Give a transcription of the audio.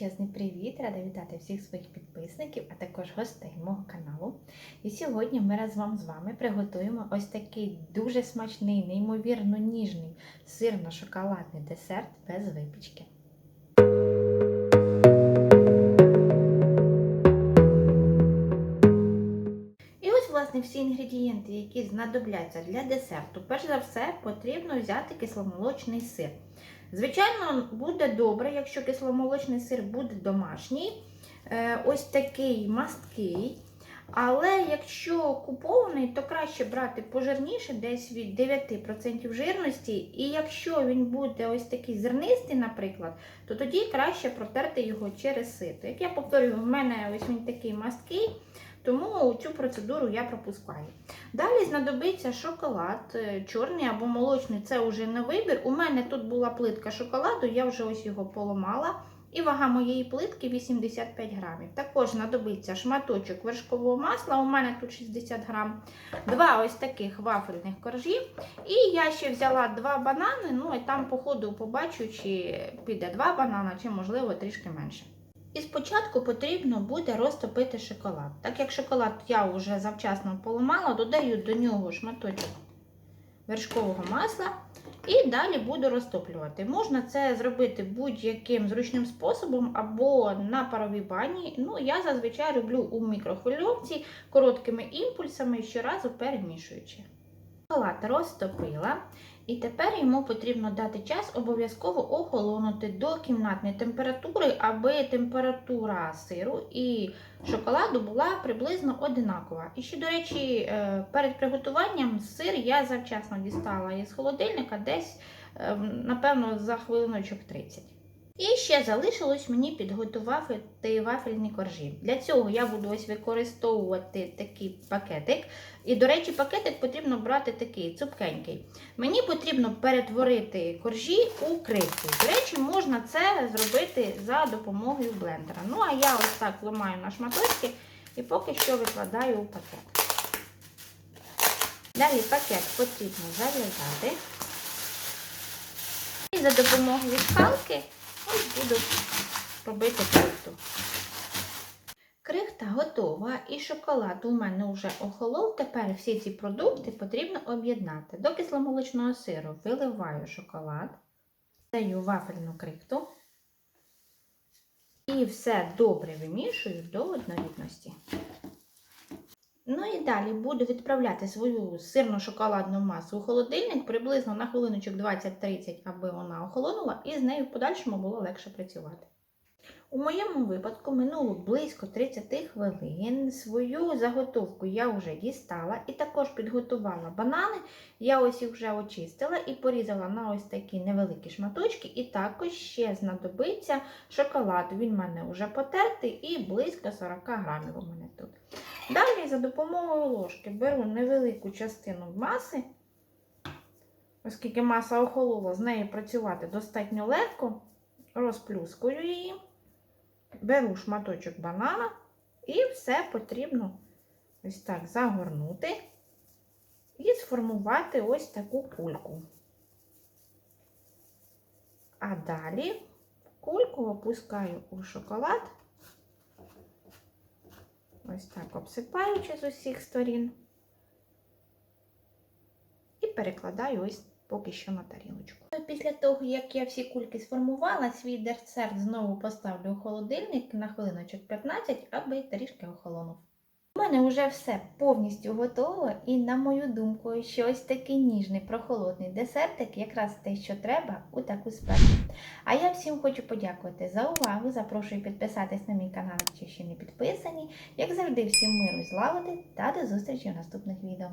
величезний привіт! Рада вітати всіх своїх підписників, а також гостей мого каналу. І сьогодні ми разом з вами приготуємо ось такий дуже смачний, неймовірно ніжний сирно-шоколадний десерт без випічки. І ось, власне, всі інгредієнти, які знадобляться для десерту. Перш за все, потрібно взяти кисломолочний сир. Звичайно, буде добре, якщо кисломолочний сир буде домашній, е, ось такий масткий. Але якщо купований, то краще брати пожирніше, десь від 9% жирності. І якщо він буде ось такий зернистий, наприклад, то тоді краще протерти його через сито. Як я повторюю, в мене ось він такий масткий, тому цю процедуру я пропускаю. Далі знадобиться шоколад, е, чорний або молочний, це вже на вибір. У мене тут була плитка шоколаду, я вже ось його поламала. І вага моєї плитки 85 грамів. Також знадобиться шматочок вершкового масла, у мене тут 60 грам, два ось таких вафельних коржі. І я ще взяла два банани, ну і там, по ходу, побачу, чи піде два банана, чи, можливо, трішки менше. І спочатку потрібно буде розтопити шоколад. Так як шоколад я вже завчасно поламала, додаю до нього шматочок вершкового масла і далі буду розтоплювати. Можна це зробити будь-яким зручним способом або на паровій бані. Ну, я зазвичай роблю у мікрохвильовці короткими імпульсами, щоразу перемішуючи. Шоколад розтопила, і тепер йому потрібно дати час обов'язково охолонути до кімнатної температури, аби температура сиру і шоколаду була приблизно одинакова. І ще, до речі, е, перед приготуванням сир я завчасно дістала із холодильника десь, е, напевно, за хвилиночок 30. І ще залишилось мені підготувати вафельні коржі. Для цього я буду ось використовувати такий пакетик. І, до речі, пакетик потрібно брати такий цупкенький. Мені потрібно перетворити коржі у крихту. До речі, можна це зробити за допомогою блендера. Ну, а я ось так ламаю на шматочки і поки що викладаю у пакет. Далі пакет потрібно зав'язати. І за допомогою скалки ось буду робити крихту. Крихта готова і шоколад у мене вже охолов. Тепер всі ці продукти потрібно об'єднати. До кисломолочного сиру виливаю шоколад, даю вафельну крихту і все добре вимішую до однорідності. Ну і далі буду відправляти свою сирно-шоколадну масу у холодильник приблизно на хвилиночок 20-30, аби вона охолонула, і з нею в подальшому було легше працювати. У моєму випадку минуло близько 30 хвилин. Свою заготовку я вже дістала і також підготувала банани. Я ось їх вже очистила і порізала на ось такі невеликі шматочки. І також ще знадобиться шоколад. Він в мене вже потертий і близько 40 грамів у мене тут. Далі за допомогою ложки беру невелику частину маси, оскільки маса охолола, з нею працювати достатньо легко, розплюскую її. Беру шматочок банана і все потрібно ось так загорнути і сформувати ось таку кульку. А далі кульку опускаю у шоколад, ось так обсипаючи з усіх сторін, і перекладаю ось поки що на тарілочку. Після того, як я всі кульки сформувала, свій десерт знову поставлю у холодильник на хвилиночок 15, аби трішки охолонув. У мене вже все повністю готово, і, на мою думку, що ось такий ніжний прохолодний десертик якраз те, що треба у таку спеку. А я всім хочу подякувати за увагу. Запрошую підписатись на мій канал, якщо ще не підписані. Як завжди, всім миру злагоди та до зустрічі в наступних відео.